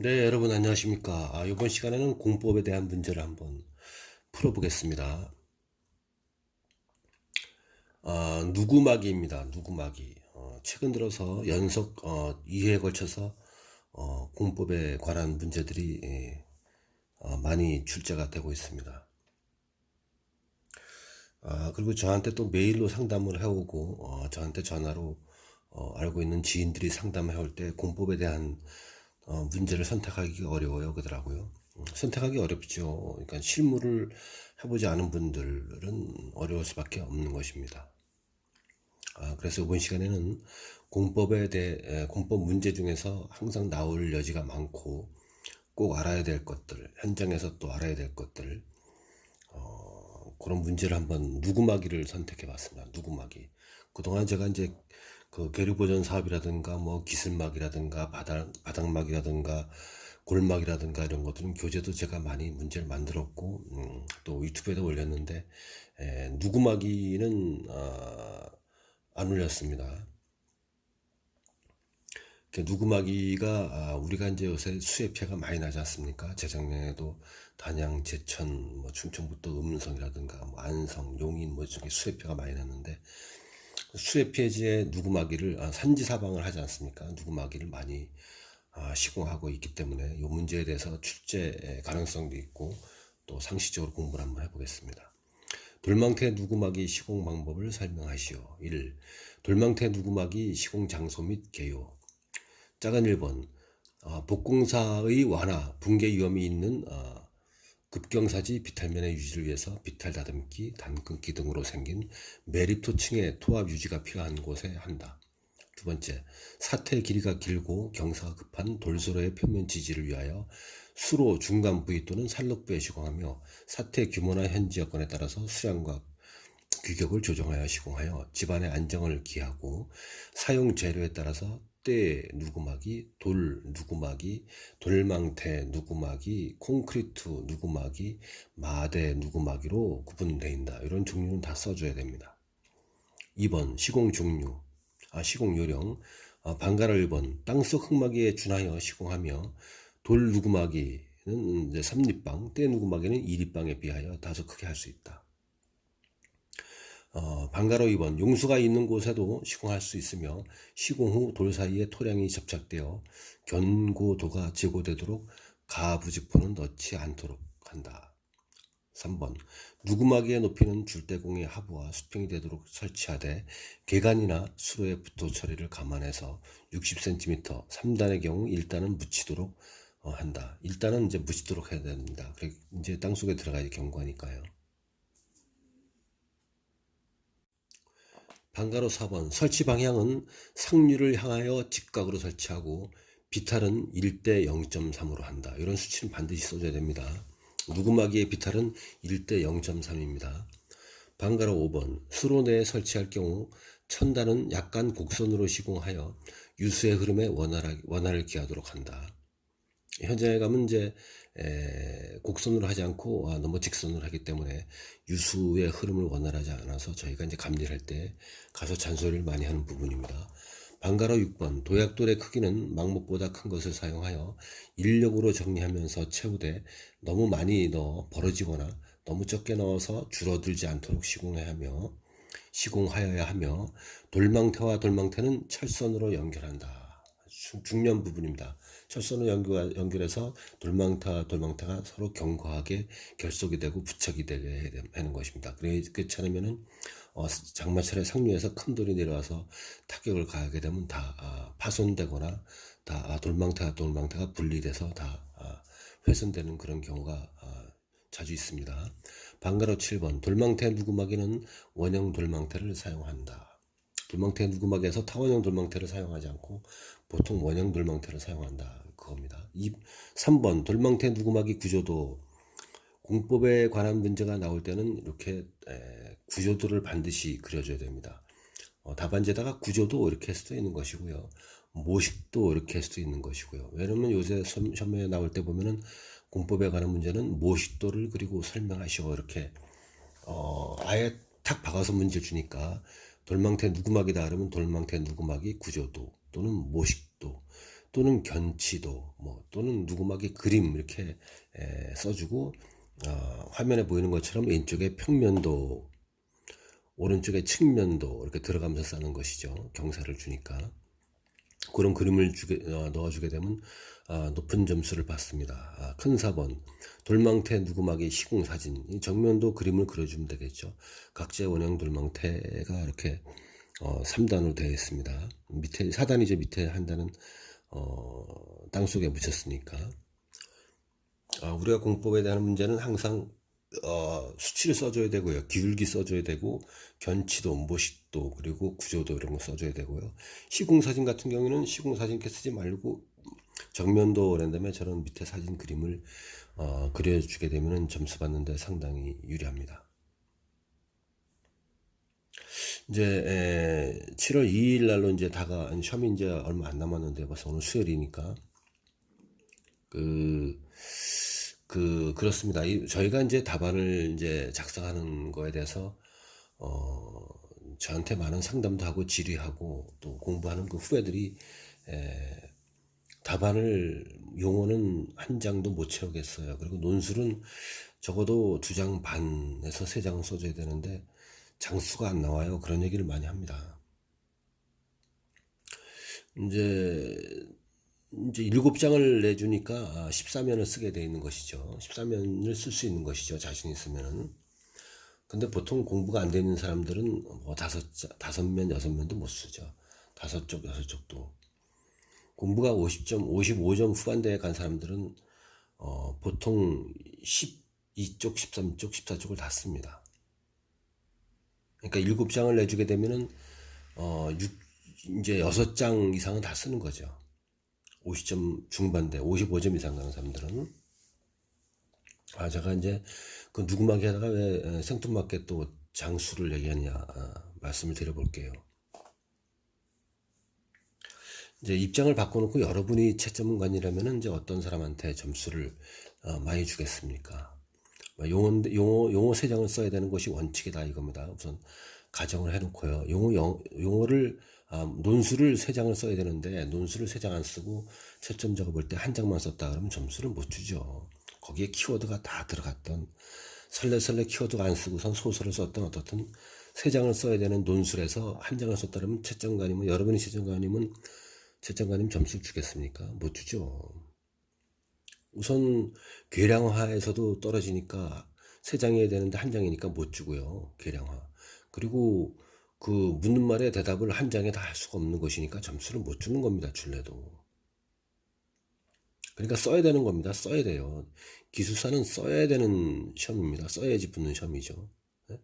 네, 여러분 안녕하십니까. 아, 이번 시간에는 공법에 대한 문제를 한번 풀어보겠습니다. 아, 누구마기입니다. 누구마기. 어, 최근 들어서 연속 어, 2회에 걸쳐서 어, 공법에 관한 문제들이 예, 어, 많이 출제가 되고 있습니다. 아, 그리고 저한테 또 메일로 상담을 해오고 어, 저한테 전화로 어, 알고 있는 지인들이 상담해 올 때 공법에 대한 어, 문제를 선택하기가 어려워요 그러더라고요. 음, 선택하기 어렵죠. 그러니까 실무를 해보지 않은 분들은 어려울 수밖에 없는 것입니다. 아, 그래서 이번 시간에는 공법에 대해 에, 공법 문제 중에서 항상 나올 여지가 많고 꼭 알아야 될 것들, 현장에서 또 알아야 될 것들 어, 그런 문제를 한번 누구마기를 선택해 봤습니다. 누구마기. 그동안 제가 이제 그 계류 보전 사업이라든가 뭐 기술막이라든가 바닥 바닥막이라든가 골막이라든가 이런 것들은 교재도 제가 많이 문제를 만들었고 음, 또 유튜브에도 올렸는데 에, 누구마기는 아, 안 올렸습니다. 그 누구마기가 아, 우리가 이제 요새 수해 피해가 많이 나지 않습니까? 재작년에도 단양, 제천, 뭐 충청북도 음성이라든가 뭐 안성, 용인 뭐 중에 수해 피해가 많이 났는데 수해 피해지의 누구마기를 아, 산지 사방을 하지 않습니까? 누구마기를 많이 아, 시공하고 있기 때문에 이 문제에 대해서 출제 가능성도 있고 또 상시적으로 공부를 한번 해보겠습니다. 돌망태 누구마기 시공 방법을 설명하시오. 1. 돌망태 누구마기 시공 장소 및 개요. 작은 1번 어, 복공사의 완화, 붕괴 위험이 있는 어, 급경사지 비탈면의 유지를 위해서 비탈 다듬기, 단끊기 등으로 생긴 매립토층의 토합 유지가 필요한 곳에 한다. 두 번째, 사태 길이가 길고 경사가 급한 돌소로의 표면 지지를 위하여 수로 중간 부위 또는 살록부에 시공하며 사태 규모나 현지 여건에 따라서 수량과 규격을 조정하여 시공하여 집안의 안정을 기하고 사용 재료에 따라서 때 누구마기, 돌 누구마기, 돌망태 누구마기, 콘크리트 누구마기, 마대 누구마기로 구분된다. 이런 종류는 다 써줘야 됩니다. 2번 시공 종류, 아, 시공 요령, 아, 방가로 1번 땅속 흙마기에 준하여 시공하며 돌 누구마기는 이제 3립방, 때 누구마기는 2립방에 비하여 다소 크게 할 수 있다. 어, 방가로 2번 용수가 있는 곳에도 시공할 수 있으며 시공 후 돌 사이에 토량이 접착되어 견고도가 제고되도록 가부직포는 넣지 않도록 한다. 3번 누구마기의 높이는 줄대공의 하부와 수평이 되도록 설치하되 개간이나 수로의 부토 처리를 감안해서 60cm 3단의 경우 1단은 묻히도록 어, 한다. 1단은 이제 묻히도록 해야 됩니다. 그래 이제 땅속에 들어가야 경고하니까요. 방가로 4번 설치 방향은 상류를 향하여 직각으로 설치하고 비탈은 1대 0.3으로 한다. 이런 수치는 반드시 써줘야 됩니다. 누구마기의 비탈은 1대 0.3입니다. 방가로 5번 수로 내에 설치할 경우 천단은 약간 곡선으로 시공하여 유수의 흐름에 원활하, 원활을 기하도록 한다. 현장에 가면 이제 에, 곡선으로 하지 않고 아, 너무 직선으로 하기 때문에 유수의 흐름을 원활하지 않아서 저희가 이제 감리를 할때 가서 잔소리를 많이 하는 부분입니다. 방가로 6번 도약돌의 크기는 망목보다 큰 것을 사용하여 인력으로 정리하면서 채우되 너무 많이 넣어 벌어지거나 너무 적게 넣어서 줄어들지 않도록 시공해야 하며 시공하여야 하며 돌망태와 돌망태는 철선으로 연결한다. 중요한 부분입니다. 철선을 연결, 연결해서 돌망타, 돌망타가 서로 견고하게 결속이 되고 부착이 되게 하는 것입니다. 그렇지 않으면은 어, 장마철에 상류에서 큰 돌이 내려와서 타격을 가하게 되면 다 아, 파손되거나 다 아, 돌망타, 돌망타가 분리돼서 다 아, 훼손되는 그런 경우가 아, 자주 있습니다. 방가로 7번 돌망태 누구마기는 원형 돌망태를 사용한다. 돌망태 누구막에서 타원형 돌망태를 사용하지 않고 보통 원형 돌망태를 사용한다. 그겁니다. 2, 3번 돌망태 누구막이 구조도 공법에 관한 문제가 나올 때는 이렇게 에, 구조도를 반드시 그려줘야 됩니다. 어, 답안지에다가 구조도 이렇게 할 수도 있는 것이고요. 모식도 이렇게 할 수도 있는 것이고요. 왜냐면 요새 시험에 나올 때 보면은 공법에 관한 문제는 모식도를 그리고 설명하시고 이렇게 어, 아예 탁 박아서 문제 주니까 돌망태 누구막이다 그러면 돌망태 누구막이 구조도 또는 모식도 또는 견치도 뭐 또는 누구막의 그림 이렇게 에, 써주고 어, 화면에 보이는 것처럼 왼쪽에 평면도 오른쪽에 측면도 이렇게 들어가면서 싸는 것이죠. 경사를 주니까 그런 그림을 주게, 어, 넣어주게 되면 아, 높은 점수를 받습니다. 아, 큰 4번 돌망태 누구막의 시공 사진 이 정면도 그림을 그려주면 되겠죠. 각재 원형 돌망태가 이렇게 어, 3단으로 되어 있습니다. 밑에 4단이죠. 밑에 한 단은 어, 땅속에 묻혔으니까 아, 우리가 공법에 대한 문제는 항상 어, 수치를 써줘야 되고요. 기울기 써줘야 되고 견치도, 모식도 그리고 구조도 이런 거 써줘야 되고요. 시공 사진 같은 경우에는 시공 사진 이렇게 쓰지 말고 정면도 낸 다음에 저런 밑에 사진 그림을 어, 그려주게 되면 점수 받는데 상당히 유리합니다. 이제 에, 7월 2일 날로 이제 다가 시험이 이제 얼마 안 남았는데 벌써 오늘 수요일이니까 그, 그, 그렇습니다. 이, 저희가 이제 답안을 이제 작성하는 거에 대해서, 어, 저한테 많은 상담도 하고 질의하고 또 공부하는 그 후배들이, 에, 답안을, 용어는 한 장도 못 채우겠어요. 그리고 논술은 적어도 두 장 반에서 세 장 써줘야 되는데, 장수가 안 나와요. 그런 얘기를 많이 합니다. 이제 이제 일곱 장을 내주니까 14면을 쓰게 돼 있는 것이죠. 14면을 쓸 수 있는 것이죠. 자신 있으면은. 근데 보통 공부가 안 되는 사람들은 뭐 다섯 자, 다섯 면, 여섯 면도 못 쓰죠. 다섯 쪽, 여섯 쪽도. 공부가 50점, 55점 후반대에 간 사람들은 어, 보통 12쪽, 13쪽, 14쪽을 다 씁니다. 그러니까 일곱 장을 내주게 되면은 어, 6, 이제 여섯 장 이상은 다 쓰는 거죠. 50점 중반대, 55점 이상 가는 사람들은. 아, 제가 이제 그 누구막이 하다가 왜 생뚱맞게 또 장수를 얘기하냐 아, 말씀을 드려볼게요. 이제 입장을 바꿔놓고 여러분이 채점관이라면은 이제 어떤 사람한테 점수를 어, 많이 주겠습니까? 용어, 용어, 용어 세 장을 써야 되는 것이 원칙이다 이겁니다. 우선 가정을 해놓고요. 용어, 영, 용어를 아, 논술을 세 장을 써야 되는데 논술을 세 장 안 쓰고 채점 적어볼 때한 장만 썼다 그러면 점수를 못 주죠. 거기에 키워드가 다 들어갔던 설레설레 키워드가 안 쓰고선 소설을 썼던 어떻든 세 장을 써야 되는 논술에서 한 장을 썼다 그러면 채점관이면 여러분이 채점관이면 채점관님 점수를 주겠습니까? 못 주죠. 우선 괴량화에서도 떨어지니까 세 장이어야 되는데 한 장이니까 못 주고요. 괴량화. 그리고 그 묻는 말에 대답을 한 장에 다 할 수가 없는 것이니까 점수를 못 주는 겁니다. 줄래도. 그러니까 써야 되는 겁니다. 써야 돼요. 기술사는 써야 되는 시험입니다. 써야지 붙는 시험이죠. 네?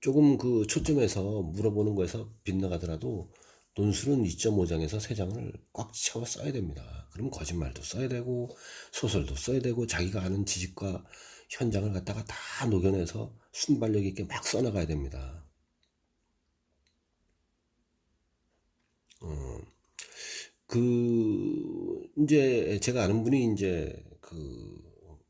조금 그 초점에서 물어보는 거에서 빗나가더라도 논술은 2.5장에서 3장을 꽉 채워 써야 됩니다. 그러면 거짓말도 써야 되고 소설도 써야 되고 자기가 아는 지식과 현장을 갖다가 다 녹여내서 순발력 있게 막 써나가야 됩니다. 어, 그, 이제 제가 아는 분이 이제 그,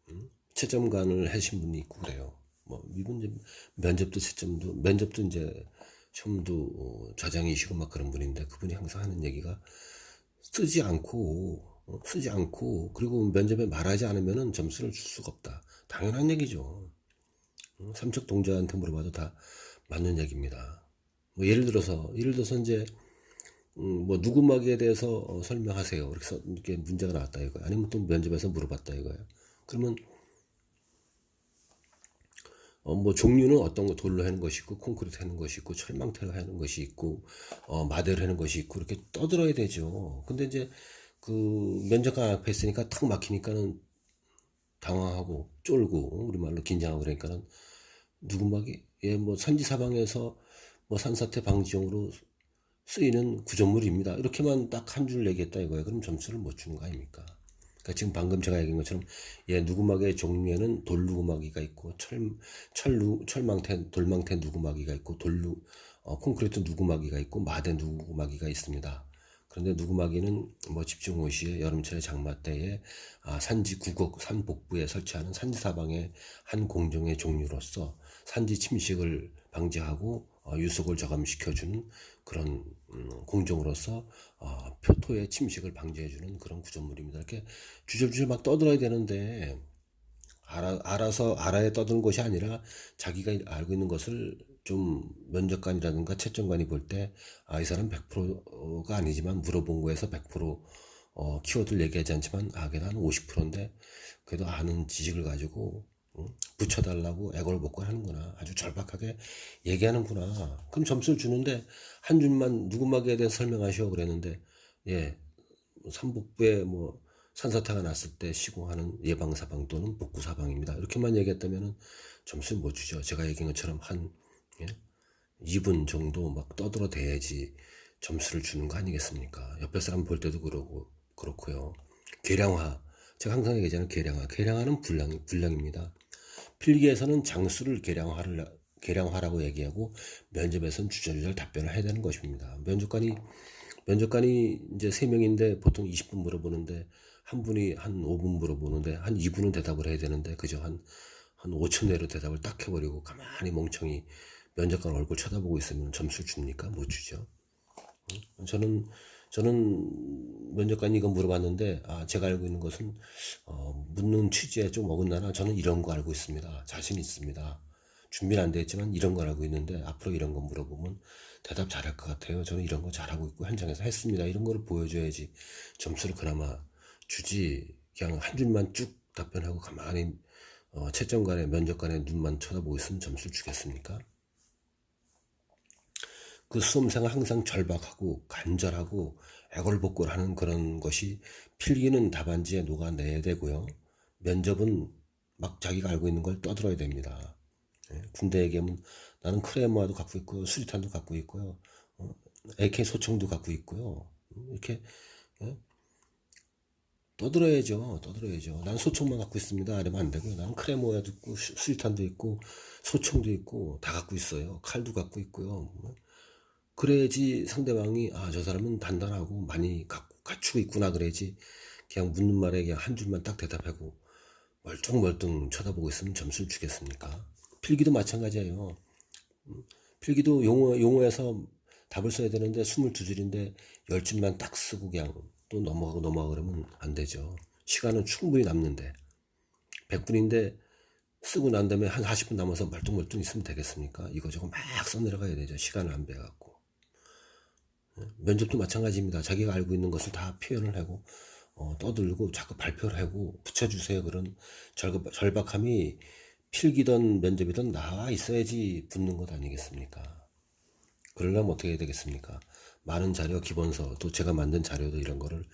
음? 채점관을 하신 분이 있고 그래요. 뭐, 이분 이제 면접도 채점도, 면접도 이제 시험도 어, 좌장이시고 막 그런 분인데 그분이 항상 하는 얘기가 쓰지 않고, 어, 쓰지 않고, 그리고 면접에 말하지 않으면은 점수를 줄 수가 없다. 당연한 얘기죠. 어, 삼척 동자한테 물어봐도 다 맞는 얘기입니다. 뭐 예를 들어서, 예를 들어서 이제 음, 뭐 누구막에 대해서 어, 설명하세요. 이렇게, 서, 이렇게 문제가 나왔다 이거예요. 아니면 또 면접에서 물어봤다 이거예요. 그러면 어, 뭐 종류는 어떤 거 돌로 하는 것이 있고 콘크리트 하는 것이 있고 철망태로 하는 것이 있고 어, 마대로 하는 것이 있고 이렇게 떠들어야 되죠. 근데 이제 그 면접관 앞에 있으니까 탁 막히니까는 당황하고 쫄고 우리말로 긴장하고 그러니까는 누구막이 예뭐 산지 사방에서 뭐 산사태 방지용으로 쓰이는 구조물입니다. 이렇게만 딱 한 줄 얘기했다 이거예요. 그럼 점수를 못 주는 거 아닙니까? 그러니까 지금 방금 제가 얘기한 것처럼 예 누구막의 종류에는 돌누구막이가 있고 철 철루 철망태 돌망태 누구막이가 있고 돌루 어, 콘크리트 누구막이가 있고 마대 누구막이가 있습니다. 그런데 누구막이는 뭐 집중호 시에 여름철에 장마 때에 아, 산지 구곡 산 복부에 설치하는 산지 사방의 한 공정의 종류로서 산지 침식을 방지하고 어, 유속을 저감시켜주는 그런 음, 공정으로서 어, 표토의 침식을 방지해주는 그런 구조물입니다. 이렇게 주절주절 막 떠들어야 되는데 알아, 알아서 알아야 떠드는 것이 아니라 자기가 알고 있는 것을 좀 면접관이라든가 채점관이 볼 때 아 이 사람 100%가 아니지만 물어본 거에서 100% 어, 키워드를 얘기하지 않지만 아 걔는 한 50%인데 그래도 아는 지식을 가지고 응? 붙여달라고 애걸복걸 하는구나 아주 절박하게 얘기하는구나 그럼 점수를 주는데 한 줄만 누구마기에 대해서 설명하시오 그랬는데 예 삼복부에 뭐 산사태가 났을 때 시공하는 예방사방 또는 복구사방입니다. 이렇게만 얘기했다면 점수를 못 주죠. 제가 얘기한 것처럼 한 예? 2분 정도 막 떠들어 대야지 점수를 주는 거 아니겠습니까? 옆에 사람 볼 때도 그러고 그렇고요. 계량화 제가 항상 얘기하잖아요. 계량화 계량화는 분량 분량입니다. 필기에서는 장수를 계량화를 계량화라고 얘기하고 면접에서는 주저주절 답변을 해야 되는 것입니다. 면접관이 면접관이 이제 세 명인데 보통 20분 물어보는데 한 분이 한 5분 물어보는데 한 2분은 대답을 해야 되는데 그저 한, 한 5천 내로 대답을 딱 해버리고 가만히 멍청이 면접관 얼굴 쳐다보고 있으면 점수를 줍니까? 못 주죠. 응? 저는, 저는 면접관이 이거 물어봤는데, 아, 제가 알고 있는 것은, 어, 묻는 취지에 좀 어긋나나 저는 이런 거 알고 있습니다. 자신 있습니다. 준비는 안 됐지만 이런 걸 알고 있는데 앞으로 이런 거 물어보면 대답 잘할 것 같아요. 저는 이런 거 잘하고 있고 현장에서 했습니다. 이런 거를 보여줘야지 점수를 그나마 주지 그냥 한 줄만 쭉 답변하고 가만히 어, 채점관에 면접관에 눈만 쳐다보고 있으면 점수를 주겠습니까? 그 수험생은 항상 절박하고 간절하고 애걸복걸하는 그런 것이 필기는 답안지에 녹아내야 되고요. 면접은 막 자기가 알고 있는 걸 떠들어야 됩니다. 예, 군대 얘기하면 나는 크레모아도 갖고 있고요. 수리탄도 갖고 있고요. 어, AK 소총도 갖고 있고요. 음, 이렇게 예? 떠들어야죠. 떠들어야죠. 난 소총만 갖고 있습니다. 이러면 안 되고요. 나는 크레모아도 있고 수- 수리탄도 있고 소총도 있고 다 갖고 있어요. 칼도 갖고 있고요. 뭐. 그래야지 상대방이 아 저 사람은 단단하고 많이 갖고 갖추고 있구나 그래야지 그냥 묻는 말에 그냥 한 줄만 딱 대답하고 멀뚱멀뚱 쳐다보고 있으면 점수를 주겠습니까? 필기도 마찬가지예요. 음, 필기도 용어 용어에서 답을 써야 되는데 22줄인데 10줄만 딱 쓰고 그냥 또 넘어가고 넘어가고 그러면 안 되죠. 시간은 충분히 남는데 100분인데 쓰고 난 다음에 한 40분 남아서 멀뚱멀뚱 있으면 되겠습니까? 이거저거 막 써내려가야 되죠. 시간을 안 빼갖고. 면접도 마찬가지입니다. 자기가 알고 있는 것을 다 표현을 하고 어, 떠들고 자꾸 발표를 하고 붙여주세요. 그런 절박, 절박함이 필기든 면접이든 나와 있어야지 붙는 것 아니겠습니까? 그러려면 어떻게 해야 되겠습니까? 많은 자료, 기본서, 또 제가 만든 자료도 이런 거를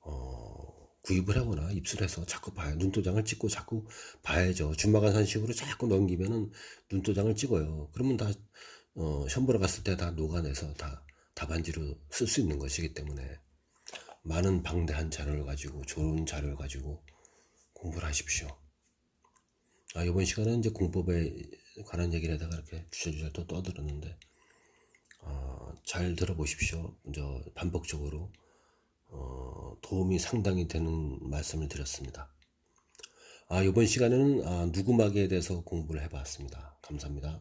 어, 구입을 하거나 입술해서 자꾸 봐요. 눈도장을 찍고 자꾸 봐야죠. 준마간산식으로 자꾸 넘기면은 눈도장을 찍어요. 그러면 다 어, 시험 보러 갔을 때 다 녹아내서 다 답안지로 쓸 수 있는 것이기 때문에 많은 방대한 자료를 가지고 좋은 자료를 가지고 공부를 하십시오. 아, 이번 시간은 이제 공법에 관한 얘기를 하다가 이렇게 주저주저 또 떠들었는데, 어, 잘 들어보십시오. 저 반복적으로, 어, 도움이 상당히 되는 말씀을 드렸습니다. 아, 이번 시간에는 아, 누구마기에 대해서 공부를 해봤습니다. 감사합니다.